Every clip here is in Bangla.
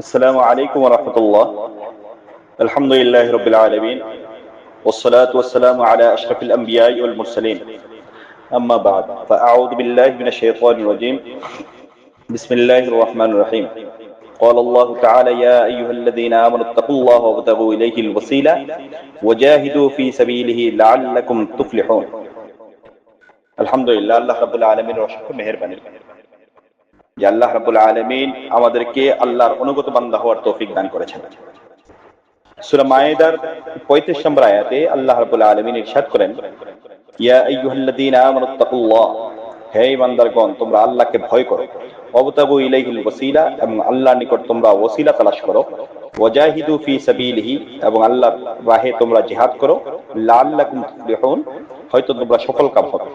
السلام عليكم ورحمة الله. الحمد لله رب العالمين. والصلاة والسلام على أشرف الأنبياء والمرسلين. أما بعد فأعوذ بالله من الشيطان الرجيم. بسم الله الرحمن الرحيم. قال الله تعالى يا أيها الذين آمنوا اتقوا الله وابتغوا إليه الوسيلة وجاهدوا في سبيله لعلكم تفلحون. الحمد لله رب العالمين ورحمة مهربان যে আল্লাহ রাবুল আলমিন আমাদেরকে আল্লাহর অনুগত বান্দা হওয়ার তৌফিক দান করেছেন। পঁয়ত্রিশ নম্বর আয়াতে আল্লাহ রাবুল আলমিন ইরশাদ করেন হে তোমরা আল্লাহকে ভয় করো। অবতাবু এবং আল্লাহর নিকট তোমরা তালাশ করো। ওয়াজাহিদু ফি সাবিলিহি এবং আল্লাহর রাহে তোমরা জিহাদ করো। লাআল্লাকুম তুফলিহুন হয়তো তোমরা সফল কাম হবে।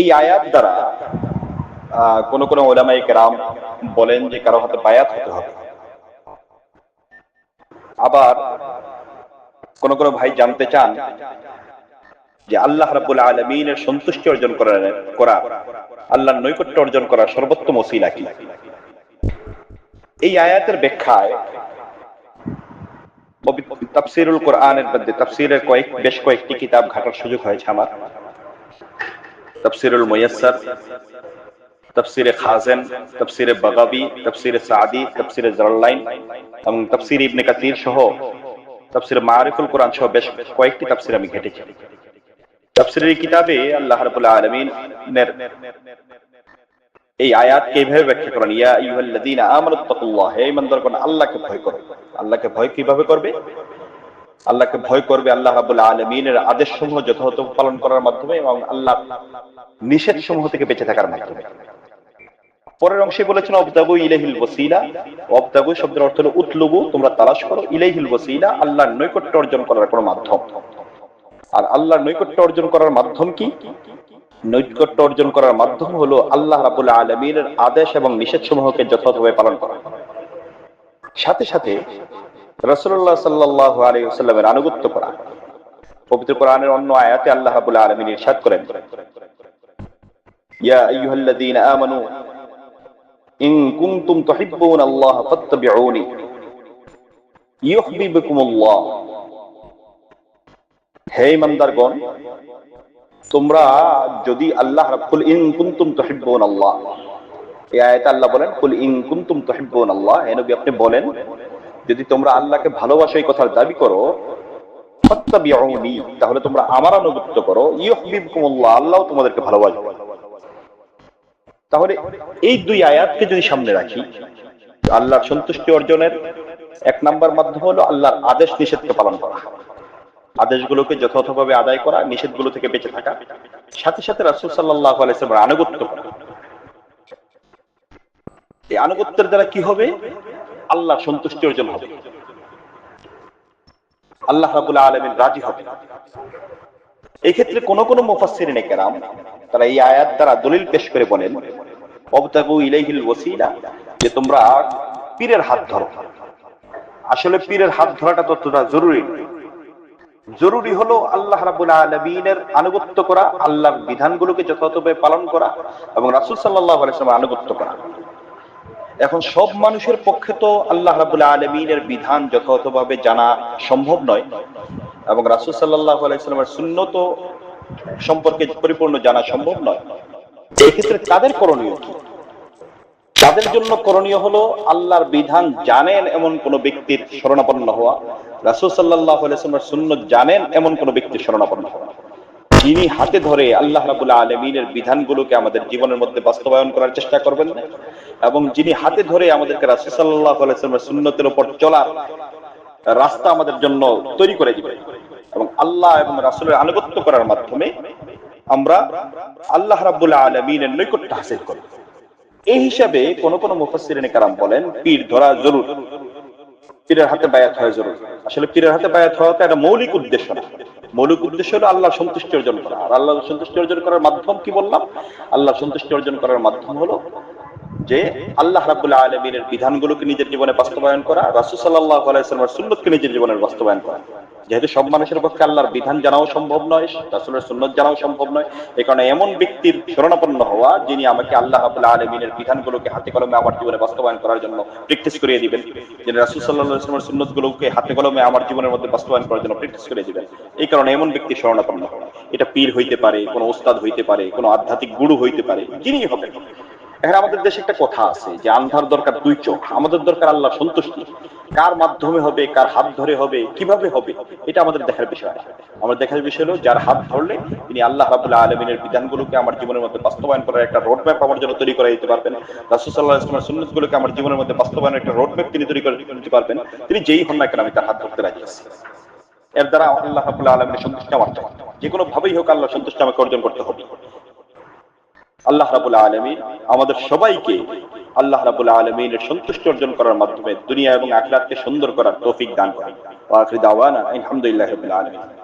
এই আয়াত দ্বারা কোন কোন ওলামাই কেরাম বলেন যে কারও হাতে বায়াত হতে হবে। আবার কোন কোন ভাই জানতে চান যে আল্লাহ রাব্বুল আলমিনের সন্তুষ্টি অর্জন করা আল্লাহর নৈকট্য অর্জন করার সর্বোত্তম ওসিলা কি? এই আয়াতের ব্যাখ্যায় তাফসিরুল কোরআনের মধ্যে তাফসিরের কয়েক বেশ কয়েকটি কিতাব ঘাটার সুযোগ হয়েছে আমার। তাফসিরুল মুয়াসসার তফসিরে খাজেন, তফসিরে বাগাবি, তফসিরে সাদি, তফসিরে জালালাইন এবং তফসির ইবনে কাসির সহ তফসিরে মারিফুল কোরআন সহ বেশ কয়েকটি তফসির আমি ঘেটেছি। তফসিরের কিতাবে আল্লাহ রাব্বুল আলামিনের এই আয়াতকে এইভাবে ব্যাখ্যা করেন, ইয়া আইয়ুহাল্লাযীনা আমানুত্তাকুল্লাহ হে ইমানদারগণ আল্লাহকে ভয় করো। আল্লাহকে ভয় কীভাবে করবে? আল্লাহকে ভয় করবে আল্লাহ রাব্বুল আলামিনের আদেশসমূহ যথাযথ পালন করার মাধ্যমে এবং আল্লাহ নিষেধ সমূহ থেকে বেঁচে থাকার মাধ্যমে। পরের অংশে বলেছেন অবদাবু ইলাহিল ওয়াসিলা। অবদাবু শব্দের অর্থ হলো, উতলুবু, তোমরা তালাশ করো ইলাহিল ওয়াসিলা, আল্লাহর নৈকট্য অর্জন করার কোনো মাধ্যম। আর আল্লাহর নৈকট্য অর্জন করার মাধ্যম কি? নৈকট্য অর্জন করার মাধ্যম হলো আল্লাহ রাবুল আলমীর আদেশ এবং নিষেধ সমূহকে যথাযথভাবে পালন করা। সাথে সাথে রসুল্লাহ সাল্লাহ আলাইসাল্লামের আনুগত্য করা। পবিত্র কোরআনের অন্য আয়াতে আল্লাহ রাবুল আলমিন ইরশাদ করেন ইন কুনতুম তুহিব্বুনা আল্লাহ ফাত্তাবিউনি ইউহিব্বুকুমুল্লাহ। হে ইমানদারগণ, তোমরা যদি আল্লাহ ইন কুনতুম তুহিব্বুন আল্লাহ। এই আয়াতে আল্লাহ বলেন, কুল ইন কুনতুম তুহিব্বুন আল্লাহ। নবী, আপনি বলেন, যদি তোমরা আল্লাহকে ভালোবাসো এই কথার দাবি করো, ফাত্তাবিউনি, তাহলে তোমরা আমার আনুগত্য করো। ইউহিব্বুকুমুল্লাহ, আল্লাহ তোমাদেরকে ভালোবাসবে। তাহলে এই দুই আয়াতকে যদি সামনে রাখি, আল্লাহর সন্তুষ্টি অর্জনের এক নাম্বার মাধ্যম হলো আল্লাহর আদেশ নিষেধকে পালন করা। আদেশগুলোকে যথাযথভাবে আদায় করা, নিষেধগুলো থেকে বেঁচে থাকা। সাথে সাথে রাসুল সাল্লাহ আলাইসলামের আনুগত্য করা। এই আনুগত্যের দ্বারা কি হবে? আল্লাহ সন্তুষ্টি অর্জন হবে। আল্লাহ রাবুল আলমিন রাজি হবে। এই ক্ষেত্রে কোন কোন মুফাসসিরিনে কেরাম, তারা এই আয়াত দ্বারা দলিল পেশ করে বলেন অবতাবু ইলাইহিল ওয়াসিলা যে তোমরা পীরের হাত ধরো। আসলে পীরের হাত ধরাটা ততটা জরুরি জরুরি হলো আল্লাহ রাবুল আলমিনের আনুগত্য করা, আল্লাহর বিধানগুলোকে যথাযথভাবে পালন করা এবং রাসুল সাল্লাহ আলাইসলামের আনুগত্য করা। এখন সব মানুষের পক্ষে তো আল্লাহ রাবুল আলমিনের বিধান যথাযথভাবে জানা সম্ভব নয়। এবং রাসুল সাল্লাহ আলাইস্লামের শূন্যত সম্পর্কে পরিপূর্ণ জানা সম্ভব নয়। এই ক্ষেত্রে তাদের করণীয় কি? তাদের জন্য করণীয় হলো আল্লাহর বিধান জানেন এমন কোন ব্যক্তির শরণাপন্ন হওয়া। রাসুল সাল্লাহ আলাইস্লামের শূন্য জানেন এমন কোন ব্যক্তির শরণাপন্ন হওয়া। যিনি হাতে ধরে আল্লাহ রাবুল্লাহ আলমিনের বিধানগুলোকে আমাদের জীবনের মধ্যে বাস্তবায়ন করার চেষ্টা করবেন এবং যিনি হাতে ধরে আমাদেরকে রাসুল সাল্লাহ আলাইস্লামের শূন্যতের উপর চলার রাস্তা আমাদের জন্য তৈরি করে দিবে। এবং আল্লাহ এবং রাসুলের আনুগত্য করার মাধ্যমে আমরা আল্লাহ রাবুল্লাহ আলমিনের নৈকট্য হাসিল করব। এই হিসাবে কোন কোন মুফাসসিরিনে কারাম বলেন, পীর ধরা জরুর। পীরের হাতে বায়াত হয় জরুর। আসলে পীরের হাতে বায়াত হওয়াটা একটা মৌলিক উদ্দেশ্য না। মৌলিক উদ্দেশ্য হলো আল্লাহ সন্তুষ্টি অর্জন করা। আর আল্লাহ সন্তুষ্টি অর্জন করার মাধ্যম কি বললাম? আল্লাহ সন্তুষ্টি অর্জন করার মাধ্যম হলো যে আল্লাহ রাবুল্লাহ আলমিনের বিধানগুলোকে নিজের জীবনে বাস্তবায়ন করা, রাসুল সাল্লাহ আলাইসালামের সুন্নতকে নিজের জীবনের বাস্তবায়ন করা। যেহেতু সব মানুষের পক্ষে আল্লাহর বিধান জানাও সম্ভব নয়, রাসুলের সুন্নত জানাও সম্ভব নয়, এ কারণে এমন ব্যক্তির শরণাপন্ন হওয়া, যিনি আমাকে আল্লাহ রাবুল্লাহ আলমিনের বিধানগুলোকে হাতে কলমে আমার জীবনে বাস্তবায়ন করার জন্য প্র্যাকটিস করিয়ে দিবেন, যিনি রাসুল সাল্লাহ ইসলামের সুন্নত গুলোকে হাতে কলমে আমার জীবনের মধ্যে বাস্তবায়ন করার জন্য প্র্যাকটিস করিয়ে দিবেন। এই কারণে এমন ব্যক্তি শরণাপন্ন হওয়া এটা পীর হইতে পারে, কোনো ওস্তাদ হইতে পারে, কোনো আধ্যাত্মিক গুরু হইতে পারে যিনি হবে এখন আমাদের দেশে একটা কথা আছে যে আন্ধার দরকার দুই চোখ, আমাদের দরকার আল্লাহ সন্তুষ্টি। কার মাধ্যমে হবে, কার হাত ধরে হবে, কীভাবে হবে, এটা আমাদের দেখার বিষয়। আমাদের দেখার বিষয় হলো, যার হাত ধরলে তিনি আল্লাহ রাবুল্লাহ আলমিনের বিধানগুলোকে আমার জীবনের মধ্যে বাস্তবায়ন করার একটা রোড ম্যাপ আমার জন্য তৈরি করে দিতে পারবেন। রাসুসাল্লাহ ইসলামের সুন্নত গুলোকে আমার জীবনের মধ্যে বাস্তবায়নের একটা রোড ম্যাপ তিনি তৈরি করে দিতে পারবেন। তিনি যেই হন না কেন, আমি তার হাত ধরতে রাজি আছি। এর দ্বারা আল্লাহ রাবুল্লাহ আলমিনের সন্তুষ্টি আমার যে কোনো ভাবেই হোক আল্লাহ সন্তুষ্টি আমাকে অর্জন করতে হবে। আল্লাহ রাবুল আলমী আমাদের সবাইকে আল্লাহ রাবুল আলমিনের সন্তুষ্ট অর্জন করার মাধ্যমে দুনিয়া এবং আখলাতকে সুন্দর করার তৌফিক দান করেন। আলহামদুলিল্লাহ রবুল্লা আলমিন।